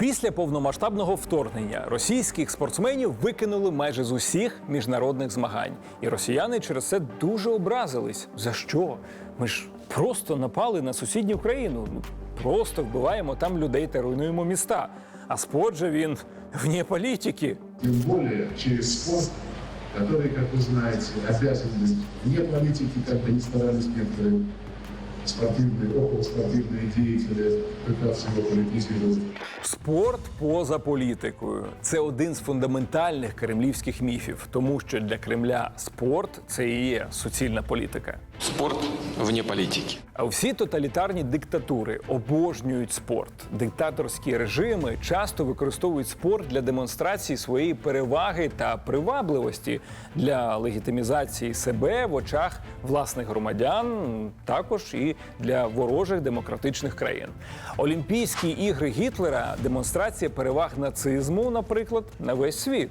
Після повномасштабного вторгнення російських спортсменів викинули майже з усіх міжнародних змагань. І росіяни через це дуже образились. За що? Ми ж просто напали на сусідню країну. Ну, просто вбиваємо там людей та руйнуємо міста. А спорт же він вне політики. Тем более через спорт, который, как вы знаете, обязан быть вне политики, как бы ни старались некоторые спортивные, околоспортивные деятели пытаться его политизировать. Спорт поза політикою це один з фундаментальних кремлівських міфів, тому що для Кремля спорт це і є суцільна політика. Спорт вне политики. А всі тоталітарні диктатури обожнюють спорт. Диктаторські режими часто використовують спорт для демонстрації своєї переваги та привабливості для легітимізації себе в очах власних громадян, також і для ворожих демократичних країн. Олімпійські ігри Гітлера демонстрація переваг нацизму, наприклад, на весь світ.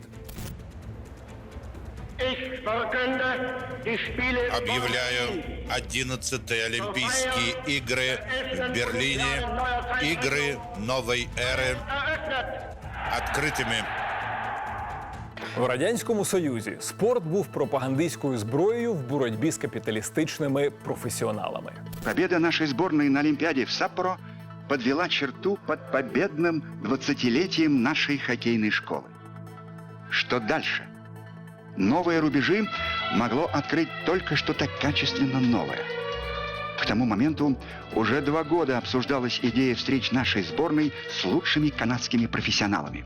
Объявляю 11-е Олимпийские игры в Берлине, игры новой эры, eröffnet. открытыми. В радянському союзі спорт був пропагандистською зброєю в боротьбі з капіталістичними професіоналами. Победа нашей сборной на Олимпиаде в Саппоро подвела черту под победным 20-летием нашей хоккейной школы. Что дальше? Новые рубежи могло открыть только что-то качественно новое. К тому моменту уже два года обсуждалась идея встреч нашей сборной с лучшими канадскими профессионалами.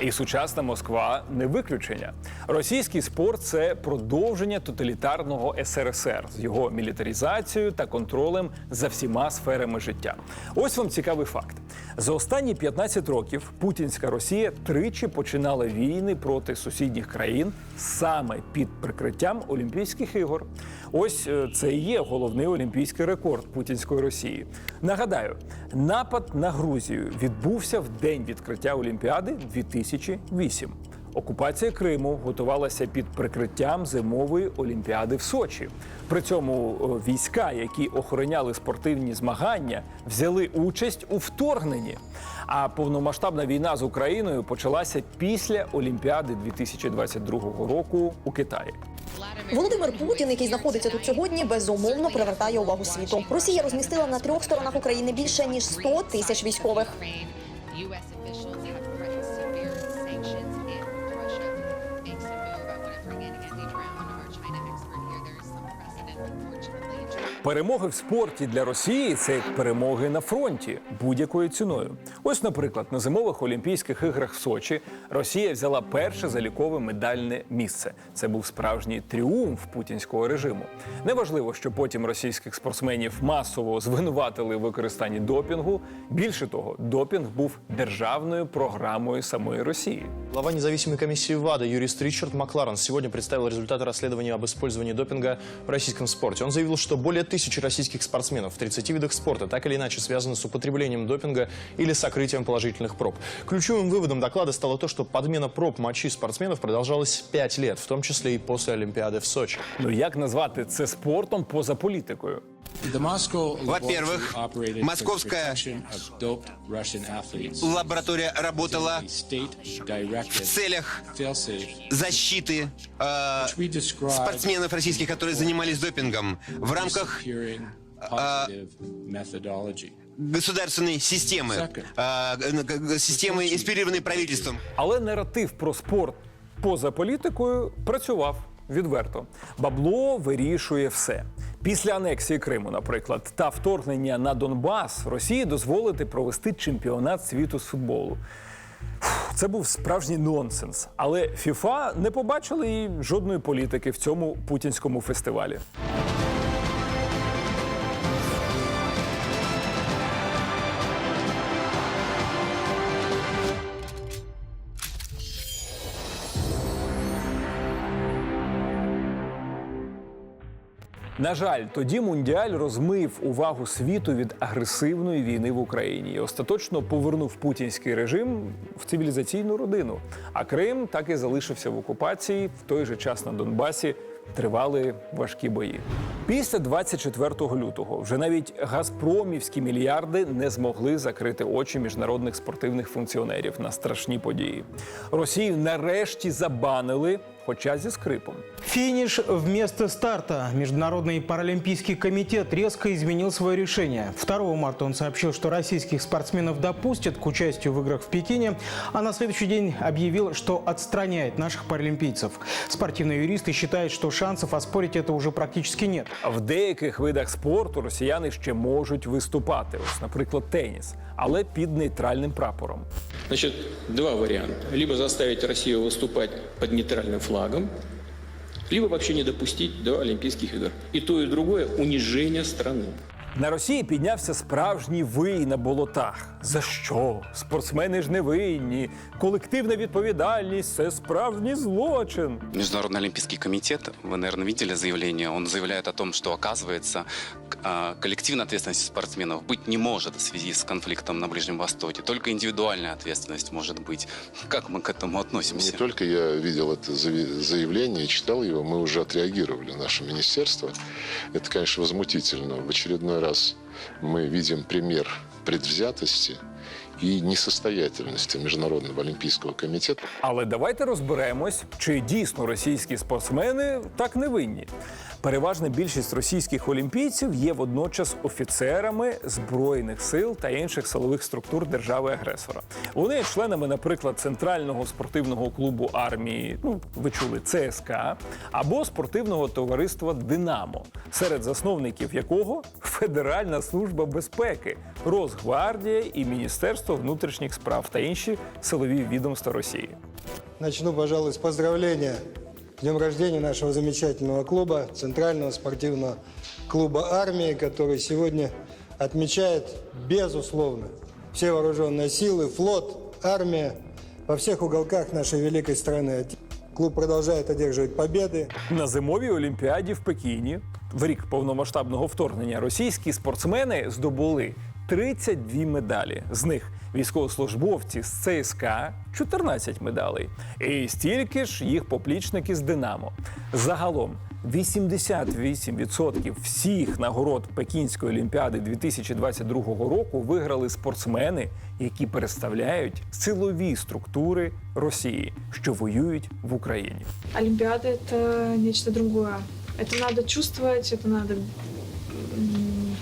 І сучасна Москва не виключення. Російський спорт це продовження тоталітарного СРСР з його мілітарізацією та контролем за всіма сферами життя. Ось вам цікавий факт: за останні 15 років путінська Росія тричі починала війни проти сусідніх країн саме під прикриттям Олімпійських ігор. Ось е, це і є головний олімпійський рекорд путінської Росії. Нагадаю, напад на Грузію відбувся в день відкриття Олімпіади 2008. Окупація Криму готувалася під прикриттям зимової олімпіади в Сочі. При цьому е, війська, які охороняли спортивні змагання, взяли участь у вторгненні. А повномасштабна війна з Україною почалася після Олімпіади 2022 року у Китаї. Володимир Путін, який знаходиться тут сьогодні, безумовно привертає увагу світу. Росія розмістила на трьох сторонах України більше ніж 100 тисяч військових. Перемоги в спорті для Росії це як перемоги на фронті будь-якою ціною. Ось, наприклад, на зимових Олімпійських іграх в Сочі Росія взяла перше залікове медальне місце. Це був справжній тріумф путінського режиму. Неважливо, що потім російських спортсменів масово звинуватили в використанні допінгу. Більше того, допінг був державною програмою самої Росії. Глава независимой комиссии ВАДА юрист Ричард Макларен сегодня представил результаты расследования об использовании допинга в российском спорте. Он заявил, что более тысячи российских спортсменов в 30 видах спорта так или иначе связаны с употреблением допинга или сокрытием положительных проб. Ключевым выводом доклада стало то, что подмена проб мочи спортсменов продолжалась 5 лет, в том числе и после Олимпиады в Сочи. Ну як назвати це спортом поза політикою? Во-первых, московская лаборатория работала в целях защиты э, спортсменов российских, которые занимались допингом в рамках э, государственной системы, э, г- системы, инспирированной правительством. Але наратив про спорт поза політикою працював відверто. Бабло вирішує все. Після анексії Криму, наприклад, та вторгнення на Донбас Росії дозволити провести чемпіонат світу з футболу. Це був справжній нонсенс. Але ФІФА не побачили і жодної політики в цьому путінському фестивалі. На жаль, тоді мундіаль розмив увагу світу від агресивної війни в Україні і остаточно повернув путінський режим в цивілізаційну родину. А Крим так і залишився в окупації в той же час на Донбасі тривали важкі бої. Після 24 лютого вже навіть газпромівські мільярди не змогли закрити очі міжнародних спортивних функціонерів на страшні події. Росію нарешті забанили, хоча зі скрипом. Финиш вместо старта. Международный паралимпийский комитет резко изменил свое решение. 2 марта он сообщил, что российских спортсменов допустят к участию в играх в Пекине, а на следующий день объявил, что отстраняет наших паралимпийцев. Спортивные юристы считают, что шансов оспорить это уже практически нет. В деяких видах спорту росіяни ще можуть виступати, ось, наприклад, теніс, але під нейтральним прапором. Значит, два варианта. Либо заставить Россию выступать под нейтральным флагом, либо вообще не допустить до Олимпийских игр. И то, и другое – унижение страны. На Росії піднявся справжній вий на болотах. За що? Спортсмени ж не винні. Колективна відповідальність це справжній злочин. Международный олимпийский комитет, вы, наверное, видели заявление, он заявляет о том, что, оказывается, к- а, коллективной ответственности спортсменов быть не может в связи с конфликтом на Ближнем Востоке. Только индивидуальная ответственность может быть. Как мы к этому Не относимся? только я видел это зави- заявление и читал его, мы уже отреагировали, наше министерство. Это, конечно, возмутительно. В очередной раз мы видим пример предвзятости і несостоятельності міжнародного олімпійського комітету. Але давайте розберемось, чи дійсно російські спортсмени так не винні. Переважна більшість російських олімпійців є водночас офіцерами збройних сил та інших силових структур держави-агресора. Вони є членами, наприклад, центрального спортивного клубу армії, ну ви чули ЦСКА, або спортивного товариства Динамо, серед засновників якого Федеральна служба безпеки, Росгвардія і Міністерство внутрішніх справ та інші силові відомства Росії. Начну, пожалуй, с поздравления с днем рождения нашего замечательного клуба, Центрального спортивного клуба армии, который сегодня отмечает, безусловно, все вооруженные силы, флот, армия во всех уголках нашей великой страны. Клуб продолжает одерживать победы. На зимовій олімпіаді в Пекіні в рік повномасштабного вторгнення російські спортсмени здобули 32 медалі. З них військовослужбовці з ЦСКА 14 медалей. І стільки ж їх поплічники з Динамо. Загалом 88% всіх нагород Пекінської олімпіади 2022 року виграли спортсмени, які представляють силові структури Росії, що воюють в Україні. Олимпиада — это нечто другое. Это надо чувствовать, это надо м,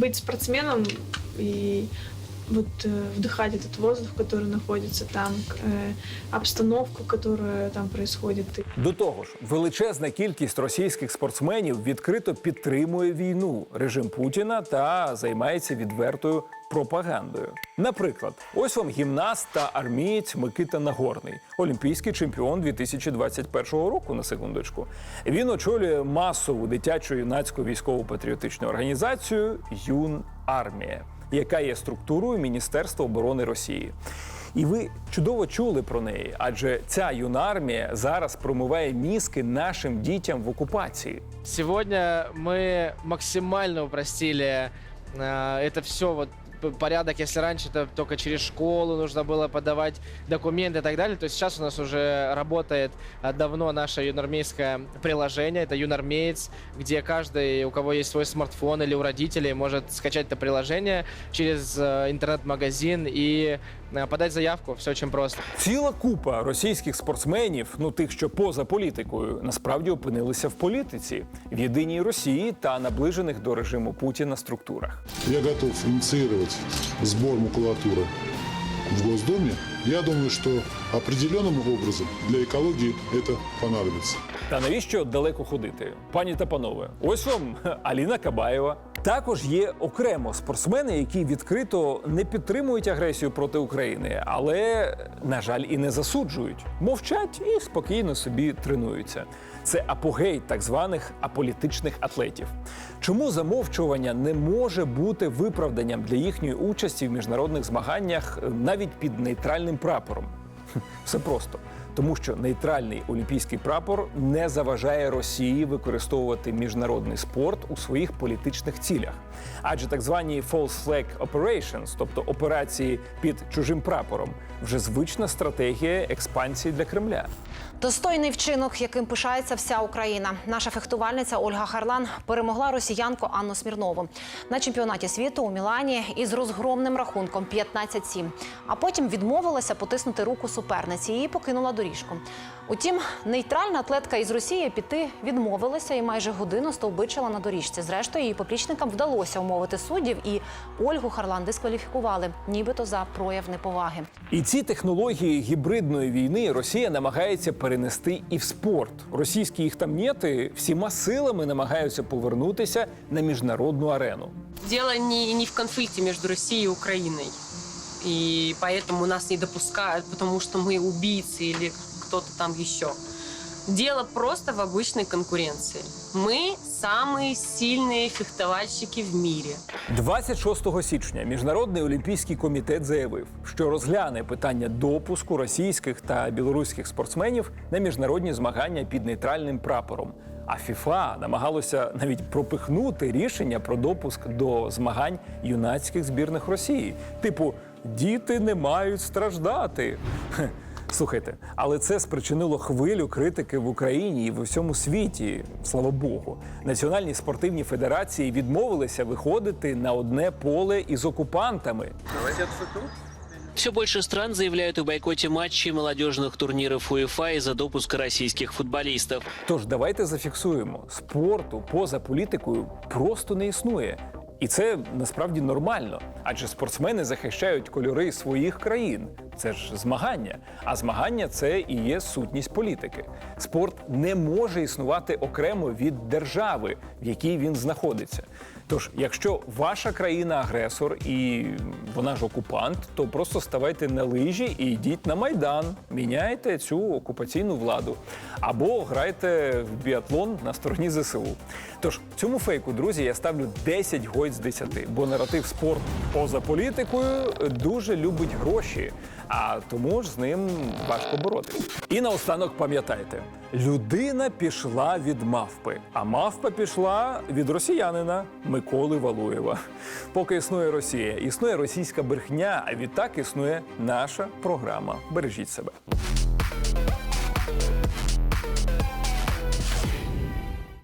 быть спортсменом и вот э, вдыхать этот воздух, который находится там, к- э, обстановку, которая там происходит. И До того ж, величезна кількість російських спортсменів відкрито підтримує війну, режим Путіна та займається відвертою пропагандою. Наприклад, ось вам гімнаст та армієць Микита Нагорний, олімпійський чемпіон 2021 року. На секундочку. Він очолює масову дитячу юнацьку військово-патріотичну організацію Юн Армія, яка є структурою Міністерства оборони Росії. І ви чудово чули про неї, адже ця юнармія зараз промиває мізки нашим дітям в окупації. Сегодня мы максимально упростили э, это все вот п- порядок, если раньше это только через школу нужно было подавать документы и так далее, то сейчас у нас уже работает э, давно наше юнармейское приложение, это юнармеец, где каждый, у кого есть свой смартфон или у родителей, может скачать это приложение через э, интернет-магазин и э, подать заявку, все очень просто. Ціла купа російських спортсменів, ну тих, що поза політикою, насправді опинилися в політиці в єдиній Росії та наближених до режиму Путіна структурах. Я готов инициировать сбор макулатуры в Госдуме. Я думаю, что определенным образом для экологии это понадобится. Та навіщо далеко ходити? Пані та панове, ось вам Аліна Кабаєва. Також є окремо спортсмени, які відкрито не підтримують агресію проти України, але, на жаль, і не засуджують, мовчать і спокійно собі тренуються. Це апогей так званих аполітичних атлетів. Чому замовчування не може бути виправданням для їхньої участі в міжнародних змаганнях е, навіть під нейтральним прапором? Все просто. Тому що нейтральний олімпійський прапор не заважає Росії використовувати міжнародний спорт у своїх політичних цілях. Адже так звані false flag operations, тобто операції під чужим прапором, вже звична стратегія експансії для Кремля. Достойний вчинок, яким пишається вся Україна. Наша фехтувальниця Ольга Харлан перемогла росіянку Анну Смірнову на чемпіонаті світу у Мілані із розгромним рахунком 15-7. А потім відмовилася потиснути руку суперниці і покинула доріжку. Утім, нейтральна атлетка із Росії піти відмовилася і майже годину стовбичила на доріжці. Зрештою, її поплічникам вдалося умовити суддів, і Ольгу Харлан дискваліфікували, нібито за прояв неповаги. І ці технології гібридної війни Росія намагається перенести і в спорт. Російські їхтамнєти всіма силами намагаються повернутися на міжнародну арену. Дело не, не в конфликте между Россией и Украиной. И поэтому нас не допускают, потому что мы убийцы или кто-то там еще. Дело просто в обычной конкуренции. Мы самые сильные фехтовальщики в мире. 26 січня Міжнародний олімпійський комітет заявив, що розгляне питання допуску російських та білоруських спортсменів на міжнародні змагання під нейтральним прапором. А ФІФА намагалося навіть пропихнути рішення про допуск до змагань юнацьких збірних Росії. Типу, діти не мають страждати. Хе. Слухайте, але це спричинило хвилю критики в Україні і в усьому світі. Слава Богу, національні спортивні федерації відмовилися виходити на одне поле із окупантами. Все больше стран заявляют о бойкоте матчей молодежных турниров УЕФА из-за допуска российских футболистов. Тож давайте зафіксуємо: спорту поза політикою просто не існує. І це насправді нормально, адже спортсмени захищають кольори своїх країн. Це ж змагання. А змагання це і є сутність політики. Спорт не може існувати окремо від держави, в якій він знаходиться. Тож, якщо ваша країна агресор і вона ж окупант, то просто ставайте на лижі і йдіть на майдан, міняйте цю окупаційну владу або грайте в біатлон на стороні ЗСУ. Тож цьому фейку, друзі, я ставлю 10 гойд з 10, бо наратив спорт поза політикою дуже любить гроші, а тому ж з ним важко боротися. І наостанок пам'ятайте: людина пішла від мавпи, а мавпа пішла від росіянина Миколи Валуєва. Поки існує Росія, існує російська брехня, а відтак існує наша програма. Бережіть себе.